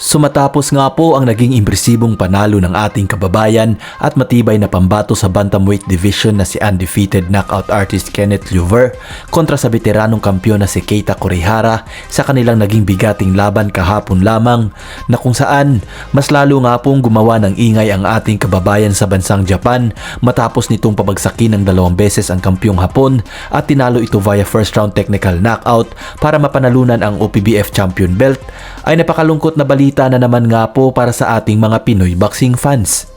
Sumatapos nga po ang naging impresibong panalo ng ating kababayan at matibay na pambato sa bantamweight division na si undefeated knockout artist Kenneth Luver kontra sa veteranong kampiyon na si Keita Kurihara sa kanilang naging bigating laban kahapon lamang na kung saan mas lalo nga pong gumawa ng ingay ang ating kababayan sa bansang Japan matapos nitong pabagsakin ng dalawang beses ang kampyong Hapon at tinalo ito via first round technical knockout para mapanalunan ang OPBF champion belt ay napakalungkot na balita na naman nga po para sa ating mga Pinoy boxing fans.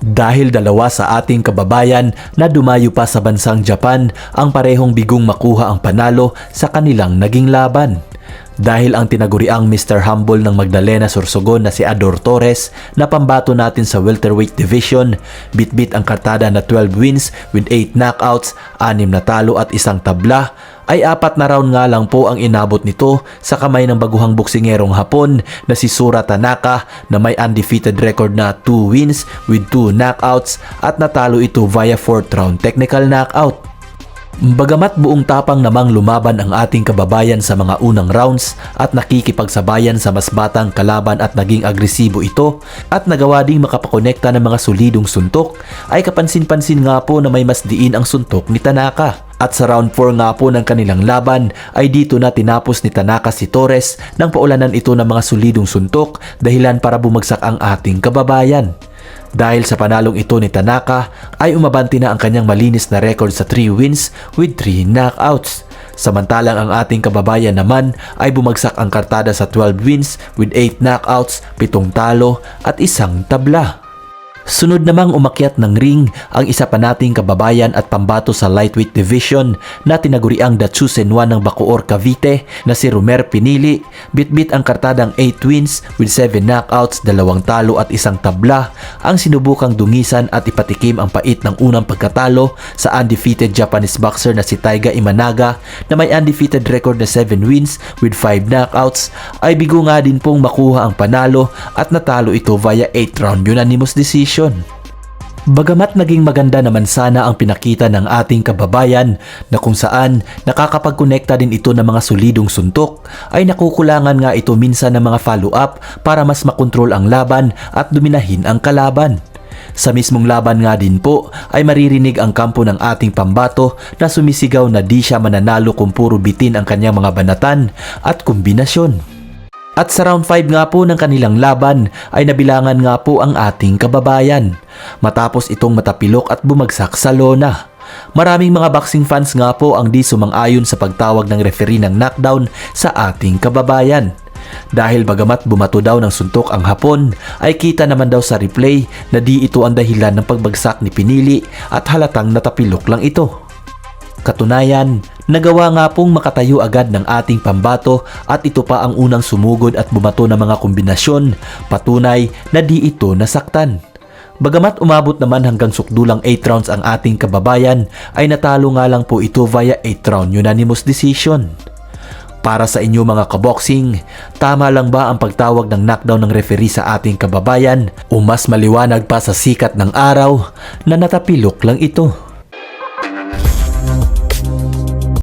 Dahil dalawa sa ating kababayan na dumayo pa sa bansang Japan ang parehong bigong makuha ang panalo sa kanilang naging laban. Dahil ang tinaguriang Mr. Humble ng Magdalena Sorsogon na si Ador Torres na pambato natin sa welterweight division, bitbit ang kartada na 12 wins with 8 knockouts, 6 na talo at isang tabla, ay apat na round nga lang po ang inabot nito sa kamay ng baguhang boksingerong Hapon na si Sura Tanaka na may undefeated record na 2 wins with 2 knockouts at natalo ito via 4th round technical knockout. Bagamat buong tapang namang lumaban ang ating kababayan sa mga unang rounds at nakikipagsabayan sa mas batang kalaban at naging agresibo ito at nagawa ding makapakonekta ng mga solidong suntok ay kapansin-pansin nga po na may mas diin ang suntok ni Tanaka. At sa round 4 nga po ng kanilang laban ay dito na tinapos ni Tanaka si Torres nang paulanan ito ng mga solidong suntok dahilan para bumagsak ang ating kababayan. Dahil sa panalong ito ni Tanaka ay umabanti na ang kanyang malinis na record sa 3 wins with 3 knockouts. Samantalang ang ating kababayan naman ay bumagsak ang kartada sa 12 wins with 8 knockouts, 7 talo at isang tabla. Sunod namang umakyat ng ring ang isa pa nating kababayan at pambato sa lightweight division na tinaguriang Datsusenwa ng Bacoor Cavite na si Romer Pinili. Bitbit ang kartadang 8 wins with 7 knockouts, dalawang talo at isang tabla ang sinubukang dungisan at ipatikim ang pait ng unang pagkatalo sa undefeated Japanese boxer na si Taiga Imanaga na may undefeated record na 7 wins with 5 knockouts ay bigo nga din pong makuha ang panalo at natalo ito via 8 round unanimous decision. Bagamat naging maganda naman sana ang pinakita ng ating kababayan na kung saan nakakapagkonekta din ito ng mga solidong suntok ay nakukulangan nga ito minsan ng mga follow-up para mas makontrol ang laban at dominahin ang kalaban. Sa mismong laban nga din po ay maririnig ang kampo ng ating pambato na sumisigaw na di siya mananalo kung puro bitin ang kanyang mga banatan at kombinasyon. At sa round 5 nga po ng kanilang laban ay nabilangan nga po ang ating kababayan matapos itong matapilok at bumagsak sa lona. Maraming mga boxing fans nga po ang di sumang-ayon sa pagtawag ng referee ng knockdown sa ating kababayan. Dahil bagamat bumato daw ng suntok ang hapon, ay kita naman daw sa replay na di ito ang dahilan ng pagbagsak ni Pinili at halatang natapilok lang ito. Katunayan, nagawa nga pong makatayo agad ng ating pambato at ito pa ang unang sumugod at bumato ng mga kombinasyon, patunay na di ito nasaktan. Bagamat umabot naman hanggang sukdulang 8 rounds ang ating kababayan, ay natalo nga lang po ito via 8 round unanimous decision. Para sa inyo mga kaboxing, tama lang ba ang pagtawag ng knockdown ng referee sa ating kababayan o mas maliwanag pa sa sikat ng araw na natapilok lang ito?